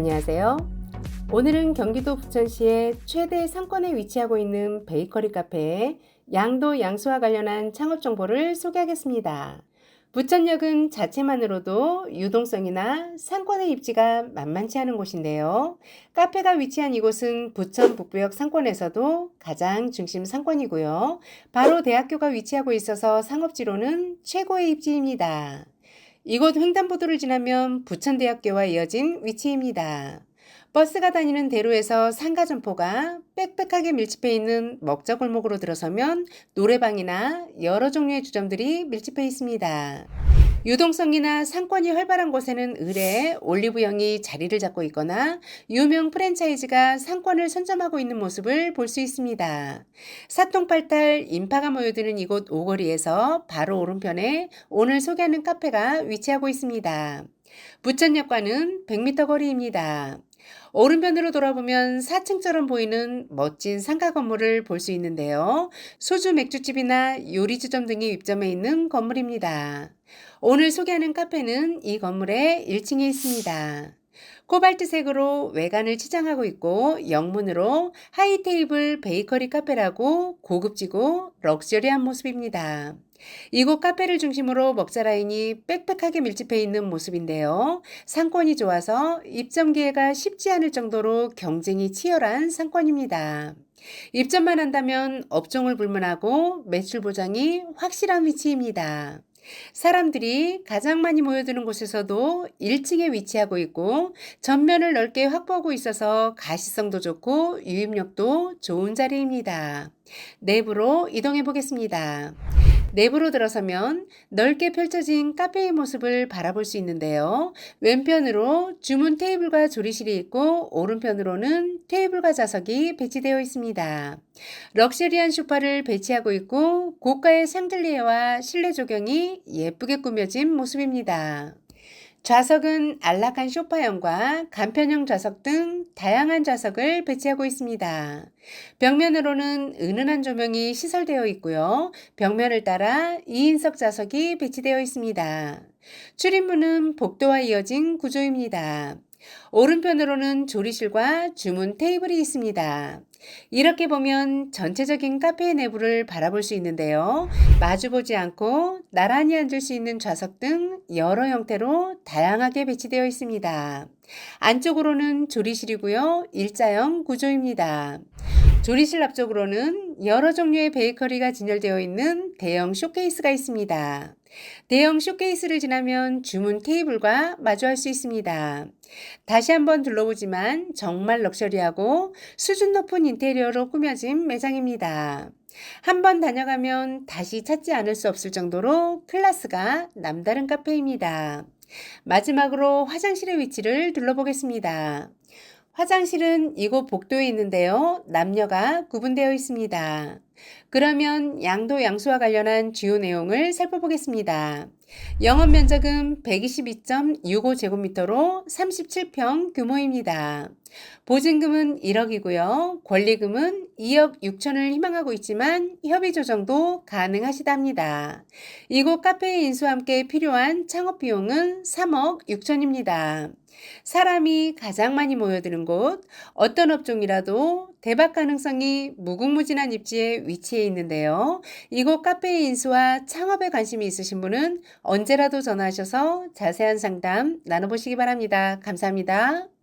안녕하세요. 오늘은 경기도 부천시의 최대 상권에 위치하고 있는 베이커리 카페에 양도 양수와 관련한 창업 정보를 소개하겠습니다. 부천역은 자체만으로도 유동성이나 상권의 입지가 만만치 않은 곳인데요. 카페가 위치한 이곳은 부천 북부역 상권에서도 가장 중심 상권이고요. 바로 대학교가 위치하고 있어서 상업지로는 최고의 입지입니다. 이곳 횡단보도를 지나면 부천대학교와 이어진 위치입니다. 버스가 다니는 대로에서 상가 점포가 빽빽하게 밀집해 있는 먹자 골목으로 들어서면 노래방이나 여러 종류의 주점들이 밀집해 있습니다. 유동성이나 상권이 활발한 곳에는 의뢰 올리브영이 자리를 잡고 있거나 유명 프랜차이즈가 상권을 선점하고 있는 모습을 볼 수 있습니다. 사통팔탈 인파가 모여드는 이곳 오거리에서 바로 오른편에 오늘 소개하는 카페가 위치하고 있습니다. 부천역과는 100m 거리입니다. 오른편으로 돌아보면 4층처럼 보이는 멋진 상가 건물을 볼 수 있는데요. 소주 맥주집이나 요리주점 등이 입점해 있는 건물입니다. 오늘 소개하는 카페는 이 건물의 1층에 있습니다. 코발트색으로 외관을 치장하고 있고 영문으로 하이테이블 베이커리 카페라고 고급지고 럭셔리한 모습입니다. 이곳 카페를 중심으로 먹자 라인이 빽빽하게 밀집해 있는 모습인데요. 상권이 좋아서 입점 기회가 쉽지 않을 정도로 경쟁이 치열한 상권입니다. 입점만 한다면 업종을 불문하고 매출 보장이 확실한 위치입니다. 사람들이 가장 많이 모여드는 곳에서도 1층에 위치하고 있고 전면을 넓게 확보하고 있어서 가시성도 좋고 유입력도 좋은 자리입니다. 내부로 이동해 보겠습니다. 내부로 들어서면 넓게 펼쳐진 카페의 모습을 바라볼 수 있는데요. 왼편으로 주문 테이블과 조리실이 있고 오른편으로는 테이블과 좌석이 배치되어 있습니다. 럭셔리한 소파를 배치하고 있고 고가의 샹들리에와 실내 조경이 예쁘게 꾸며진 모습입니다. 좌석은 안락한 소파형과 간편형 좌석 등 다양한 좌석을 배치하고 있습니다. 벽면으로는 은은한 조명이 시설되어 있고요. 벽면을 따라 2인석 좌석이 배치되어 있습니다. 출입문은 복도와 이어진 구조입니다. 오른편으로는 조리실과 주문 테이블이 있습니다. 이렇게 보면 전체적인 카페의 내부를 바라볼 수 있는데요. 마주보지 않고 나란히 앉을 수 있는 좌석 등 여러 형태로 다양하게 배치되어 있습니다. 안쪽으로는 조리실이고요. 일자형 구조입니다. 조리실 앞쪽으로는 여러 종류의 베이커리가 진열되어 있는 대형 쇼케이스가 있습니다. 대형 쇼케이스를 지나면 주문 테이블과 마주할 수 있습니다. 다시 한번 둘러보지만 정말 럭셔리하고 수준 높은 인테리어로 꾸며진 매장입니다. 한번 다녀가면 다시 찾지 않을 수 없을 정도로 클래스가 남다른 카페입니다. 마지막으로 화장실의 위치를 둘러보겠습니다. 화장실은 이곳 복도에 있는데요. 남녀가 구분되어 있습니다. 그러면 양도 양수와 관련한 주요 내용을 살펴보겠습니다. 영업 면적은 122.65제곱미터로 37평 규모입니다. 보증금은 1억이고요. 권리금은 2억 6천을 희망하고 있지만 협의 조정도 가능하시답니다. 이곳 카페의 인수와 함께 필요한 창업 비용은 3억 6천입니다. 사람이 가장 많이 모여드는 곳, 어떤 업종이라도 대박 가능성이 무궁무진한 입지에 위치해 있는데요. 이곳 카페의 인수와 창업에 관심이 있으신 분은 언제라도 전화하셔서 자세한 상담 나눠보시기 바랍니다. 감사합니다.